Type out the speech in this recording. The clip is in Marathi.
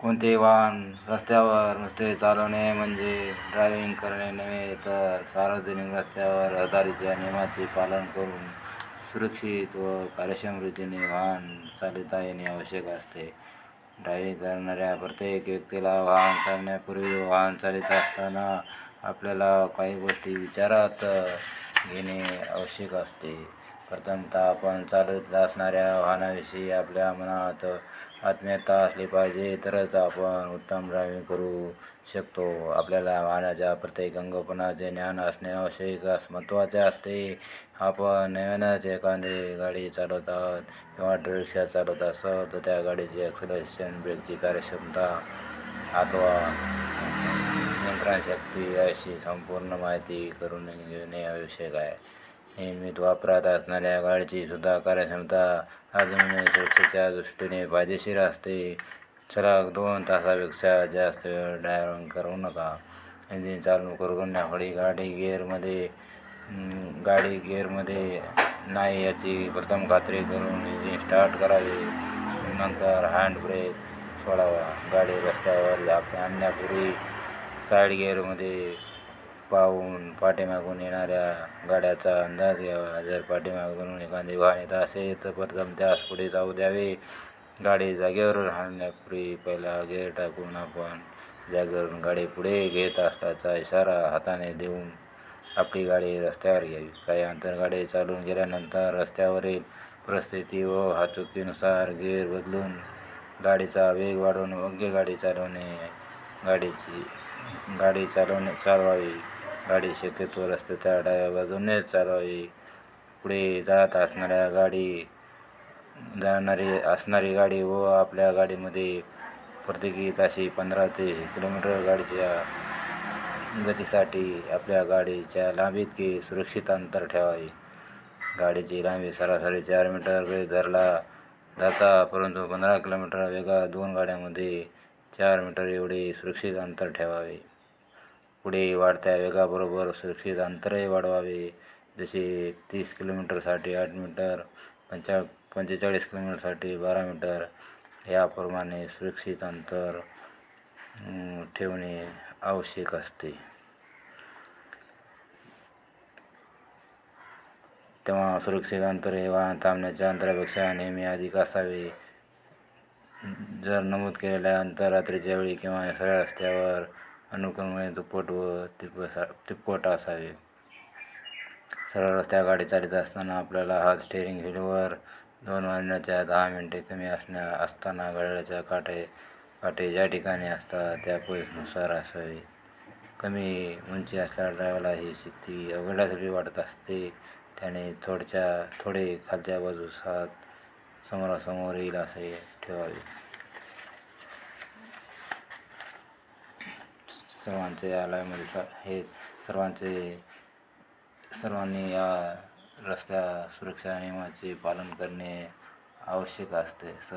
कोणतेही वाहन रस्त्यावर नुसते चालवणे म्हणजे ड्रायव्हिंग करणे नव्हे तर सार्वजनिक रस्त्यावर रहदारीच्या नियमाचे पालन करून सुरक्षित व कार्यक्षम रीतीने वाहन चालवता येणे आवश्यक असते. ड्रायव्हिंग करणाऱ्या प्रत्येक व्यक्तीला वाहन चालण्यापूर्वी वाहन चालित असताना आपल्याला काही गोष्टी विचारात घेणे आवश्यक असते. प्रथमतः आपण चालवत असणाऱ्या वाहनाविषयी आपल्या मनात आत्मीयता असली पाहिजे तरच आपण उत्तम ड्रायव्हिंग करू शकतो. आपल्याला वाहनाच्या प्रत्येक अंगपणाचे ज्ञान असणे आवश्यक अस महत्त्वाचे असते. आपण नव्यानच एखादी गाडी चालवत आहोत किंवा रिक्षा चालवत असतो तर त्या गाडीची ॲक्सिलेशन ब्रेकची कार्यक्षमता अथवा यंत्रणशक्ती अशी संपूर्ण माहिती करून घेणे आवश्यक आहे. नियमित वापरात असणाऱ्या गाडीची सुद्धा कार्यक्षमता अजूनही सुरक्षेच्या दृष्टीने फायदेशीर असते. सलग दोन तासापेक्षा जास्त वेळ ड्रायव्हिंग करू नका. इंजिन चालू करण्यावेळी गाडी गिअरमध्ये गाडी गिअरमध्ये नाही याची प्रथम खात्री करून इंजिन स्टार्ट करावे. नंतर हँड ब्रेक सोडावा. गाडी रस्त्यावर आणण्यापूर्वी साईड गिअरमध्ये पाहून पाठीमागून येणाऱ्या गाड्याचा अंदाज घ्यावा. जर पाठीमागून एखादी वाहन येत असेल तर प्रथम त्यास पुढे जाऊ द्यावे. गाडी जागेवर राहण्यापूर्वी पहिला गेअर टाकून आपण जागेवरून गाडी पुढे घेत असल्याचा इशारा हाताने देऊन आपली गाडी रस्त्यावर घ्यावी. काही अंतर गाडी चालून गेल्यानंतर रस्त्यावरील परिस्थिती व वाहतुकीनुसार गेअर बदलून गाडीचा वेग वाढवून योग्य गाडी चालवणे गाडीची गाडी चालवणे चालवावी. गाडी शक्यतो रस्त्याच्या डाव्या बाजूनेच चालवावी. पुढे जात असणाऱ्या गाडी जाणारी असणारी गाडी व आपल्या गाडीमध्ये प्रत्येकी ताशी पंधरा ते किलोमीटर गाडीच्या गतीसाठी आपल्या गाडीच्या लांबीत की सुरक्षित अंतर ठेवावे. गाडीची लांबी सरासरी चार मीटर वेग धरला जाता परंतु पंधरा किलोमीटर वेगात दोन गाड्यांमध्ये चार मीटर एवढे सुरक्षित अंतर ठेवावे. पुढे वाढत्या वेगाबरोबर सुरक्षित अंतरही वाढवावे. जसे तीस किलोमीटरसाठी आठ मीटर पंचा पंचेचाळीस किलोमीटरसाठी बारा मीटर. याप्रमाणे सुरक्षित अंतर ठेवणे आवश्यक असते. तेव्हा सुरक्षित अंतर हे वाहन थांबण्याच्या अंतरापेक्षा नेहमी अधिक असावे. जर नमूद केलेल्या अंतर रात्रीच्या वेळी किंवा सरळ रस्त्यावर अनुक्रमे दुप्पट व तिप्पसा तिप्पट असावे. सरळ रस्त्या गाडी चालित असताना आपल्याला हात स्टेअरिंग व्हीलवर दोन वाजण्याच्या दहा मिनटे कमी असण्या असताना घड्याळाच्या काटे काटे ज्या ठिकाणी असतात त्या पोझिशनुसार असावे. कमी उंची असलेल्या ड्रायव्हरला ही स्थिती अवघडल्यासारखी वाटत असते. त्याने थोडच्या थोडे खालच्या बाजूस हात समोरासमोर येईल असे ठेवावे. सर्वांचे या स हे सर्वांचे सर्वांनी या रस्त्या सुरक्षा नियमाचे पालन करणे आवश्यक असते. सर